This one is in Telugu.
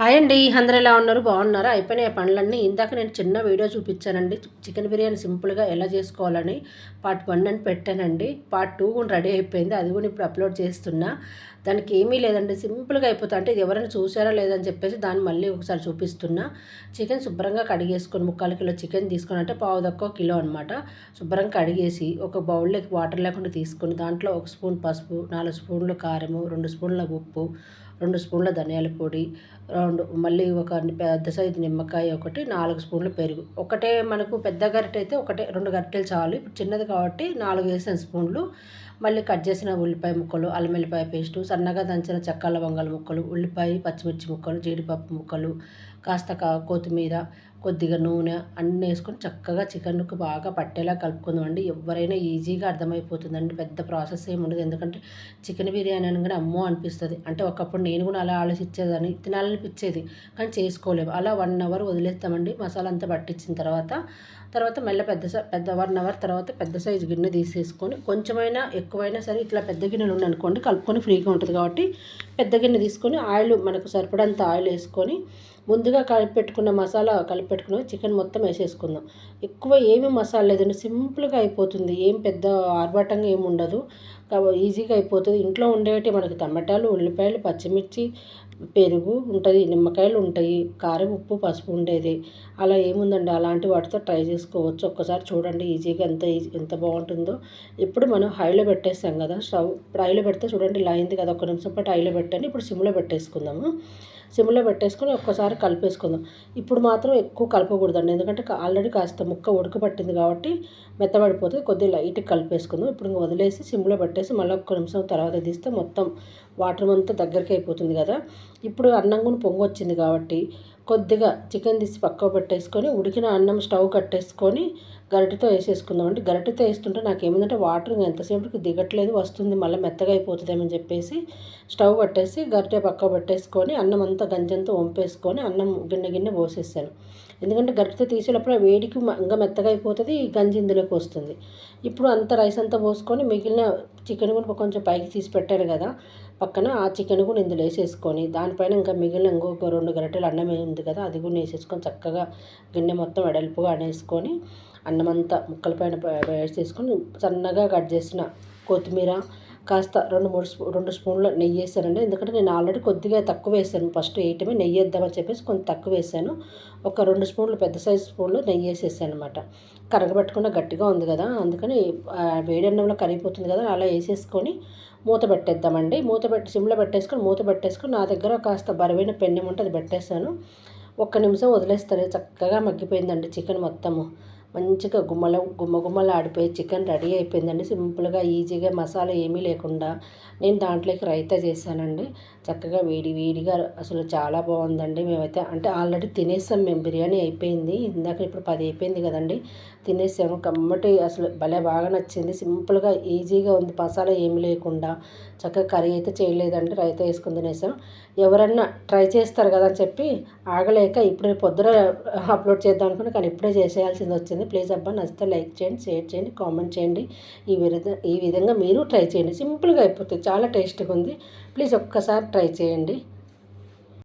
హాయ్ అండి అందరూ ఎలా ఉన్నారు? బాగున్నారా? అయిపోయినాయి పనులన్నీ. ఇందాక నేను చిన్న వీడియో చూపించానండి. చికెన్ బిర్యానీ సింపుల్గా ఎలా చేసుకోవాలని పార్ట్ వన్ అని పెట్టానండి. పార్ట్ టూ కూడా రెడీ అయిపోయింది. అది కూడా ఇప్పుడు అప్లోడ్ చేస్తున్నా. దానికి ఏమీ లేదండి. సింపుల్గా అయిపోతా. అంటే ఇది ఎవరైనా చూసారా లేదని చెప్పేసి దాన్ని మళ్ళీ ఒకసారి చూపిస్తున్నా. చికెన్ శుభ్రంగా కడిగేసుకొని ముక్కాలు కిలో చికెన్ తీసుకొని అంటే పావు తక్కువ కిలో అనమాట శుభ్రంగా కడిగేసి ఒక బౌల్లోకి వాటర్ లేకుండా తీసుకొని దాంట్లో ఒక స్పూన్ పసుపు నాలుగు స్పూన్లు కారము రెండు స్పూన్ల ఉప్పు రెండు స్పూన్ల ధనియాల పొడి రెండు మళ్ళీ ఒక పెద్ద సైజు నిమ్మకాయ ఒకటి నాలుగు స్పూన్లు పెరుగు. ఒకటే మనకు పెద్ద గరిటె అయితే ఒకటే రెండు గరిటెలు చాలు. ఇప్పుడు చిన్నది కాబట్టి నాలుగు వేసిన స్పూన్లు. మళ్ళీ కట్ చేసిన ఉల్లిపాయ ముక్కలు అల్లం వెల్లిపాయ పేస్టు సన్నగా దంచిన చక్కాల వంగల ముక్కలు ఉల్లిపాయ పచ్చిమిర్చి ముక్కలు జీడిపప్పు ముక్కలు కాస్త కొత్తిమీర కొద్దిగా నూనె అన్నీ వేసుకొని చక్కగా చికెన్కు బాగా పట్టేలా కలుపుకుందామండి. ఎవరైనా ఈజీగా అర్థమైపోతుందండి. పెద్ద ప్రాసెస్ ఏమి ఉండదు. ఎందుకంటే చికెన్ బిర్యానీ అనగానే అమ్మో అనిపిస్తుంది. అంటే ఒకప్పుడు నేను కూడా అలా ఆలోచించేదాన్ని. తినాలనిపించేది. కానీ చేసుకోలేము. అలా వన్ అవర్ వదిలేస్తామండి. మసాలా అంతా పట్టించిన తర్వాత తర్వాత మళ్ళీ పెద్ద పెద్ద వన్ అవర్ తర్వాత పెద్ద సైజు గిన్నె తీసేసుకొని కొంచెమైనా ఎక్కువైనా సరే ఇట్లా పెద్ద గిన్నెలు అనుకోండి కలుపుకొని ఫ్రీగా ఉంటుంది కాబట్టి పెద్ద గిన్నె తీసుకొని ఆయిల్ మనకు సరిపడంత ఆయిల్ వేసుకొని ముందుగా కలిపి పెట్టుకున్న మసాలా కలిపెట్టుకున్న చికెన్ మొత్తం వేసేసుకుందాం. ఎక్కువ ఏమి మసాలా లేదండి. సింపుల్గా అయిపోతుంది. ఏం పెద్ద ఆర్భాటంగా ఏమి ఉండదు. ఈజీగా అయిపోతుంది. ఇంట్లో ఉండేవి మనకి టమాటాలు ఉల్లిపాయలు పచ్చిమిర్చి పెరుగు ఉంటుంది నిమ్మకాయలు ఉంటాయి కారం ఉప్పు పసుపు ఉండేది. అలా ఏముందండి? అలాంటి వాటితో ట్రై చేసుకోవచ్చు. ఒక్కసారి చూడండి. ఈజీగా ఎంత ఈజీ ఎంత బాగుంటుందో. ఇప్పుడు మనం హైలో పెట్టేస్తాం కదా స్టవ్ ఇప్పుడు హైలో పెడితే చూడండి ఇలా అయింది కదా. ఒక నిమిషం పాటు హైలో పెట్టండి. ఇప్పుడు సిమ్లో పెట్టేసుకుందాము. సిమ్లో పెట్టేసుకొని ఒక్కసారి కలిపేసుకుందాం. ఇప్పుడు మాత్రం ఎక్కువ కలపకూడదండి. ఎందుకంటే ఆల్రెడీ కాస్త ముక్క ఉడకబట్టింది కాబట్టి మెత్తబడిపోతుంది. కొద్దిగా లైట్గా కలిపేసుకుందాం. ఇప్పుడు వదిలేసి సిమ్లో పెట్టేసి మళ్ళీ ఒక్క నిమిషం తర్వాత తీస్తే మొత్తం వాటర్ అంతా దగ్గరికి అయిపోతుంది కదా. ఇప్పుడు అన్నం కూడా పొంగొచ్చింది కాబట్టి కొద్దిగా చికెన్ తీసి పక్క పెట్టేసుకొని ఉడికిన అన్నం స్టవ్ కట్టేసుకొని గరిటెతో వేసేసుకుందాం అంటే గరిటెతో వేస్తుంటే నాకు ఏమిందంటే వాటర్ ఎంతసేపటికి దిగట్లేదు వస్తుంది మళ్ళీ మెత్తగా అయిపోతుందేమని చెప్పేసి స్టవ్ కట్టేసి గరిటె పక్క పెట్టేసుకొని అన్నం అంతా గంజంతా వంపేసుకొని అన్నం గిన్నె గిన్నె పోసేసాను. ఎందుకంటే గరిటెతో తీసేటప్పుడు వేడికి ఇంకా మెత్తగా అయిపోతుంది గంజి ఇందులోకి వస్తుంది. ఇప్పుడు అంత రైస్ అంతా పోసుకొని మిగిలిన చికెన్ కూడా కొంచెం పైకి తీసి పెట్టాను కదా పక్కన ఆ చికెన్ కూడా ఇందులో వేసేసుకొని దానిపైన ఇంకా మిగిలిన ఇంకొక రెండు గరిటెలు అన్నం ఉంది కదా అది కూడా వేసేసుకొని చక్కగా గిన్నె మొత్తం వెడల్పుగా అనేసుకొని అన్నమంతా ముక్కల పైన వేసేసుకొని సన్నగా కట్ చేసిన కొత్తిమీర కాస్త రెండు మూడు స్పూ రెండు స్పూన్ల నెయ్యి వేసానండి. ఎందుకంటే నేను ఆల్రెడీ కొద్దిగా తక్కువ వేసాను. ఫస్ట్ వేయటమే నెయ్యి వేద్దామని చెప్పేసి కొంచెం తక్కువ వేసాను. ఒక రెండు స్పూన్లు పెద్ద సైజు స్పూన్లు నెయ్యి వేసేసాను అనమాట కరగబెట్టకుండా గట్టిగా ఉంది కదా అందుకని వేడి అన్నంలో కరిగిపోతుంది కదా అలా వేసేసుకొని మూత పెట్టేద్దామండి. మూత పెట్టి సిమ్లో పెట్టేసుకొని మూత పెట్టేసుకొని నా దగ్గర కాస్త బరువైన పెన్నెం ఉంటే అది పెట్టేశాను. ఒక్క నిమిషం వదిలేస్తారు చక్కగా మగ్గిపోయిందండి చికెన్ మొత్తము. మంచిగా గుమ్మల గుమ్మ గుమ్మలు ఆడిపోయి చికెన్ రెడీ అయిపోయిందండి. సింపుల్గా ఈజీగా మసాలా ఏమీ లేకుండా నేను దాంట్లోకి రైతా చేశానండి. చక్కగా వేడి వేడిగా అసలు చాలా బాగుందండి. మేమైతే అంటే ఆల్రెడీ తినేసాం మేము. బిర్యానీ అయిపోయింది. ఇందాక ఇప్పుడు పది అయిపోయింది కదండి. తినేసాము. కమ్మటి అసలు భలే బాగా నచ్చింది. సింపుల్గా ఈజీగా ఉంది. మసాలా ఏమి లేకుండా చక్కగా కర్రీ అయితే చేయలేదండి. రైతా వేసుకుని తినేసాం. ఎవరన్నా ట్రై చేస్తారు కదా అని చెప్పి ఆగలేక ఇప్పుడు పొద్దున అప్లోడ్ చేద్దాం అనుకున్నా కానీ ఇప్పుడే చేసేయాల్సింది వచ్చింది. ప్లీజ్ అబ్బా నచ్చితే లైక్ చేయండి షేర్ చేయండి కామెంట్ చేయండి. ఈ విధంగా ఈ విధంగా మీరు ట్రై చేయండి. సింపుల్గా అయిపోతుంది చాలా టేస్ట్గా ఉంది. ప్లీజ్ ఒక్కసారి ట్రై చేయండి.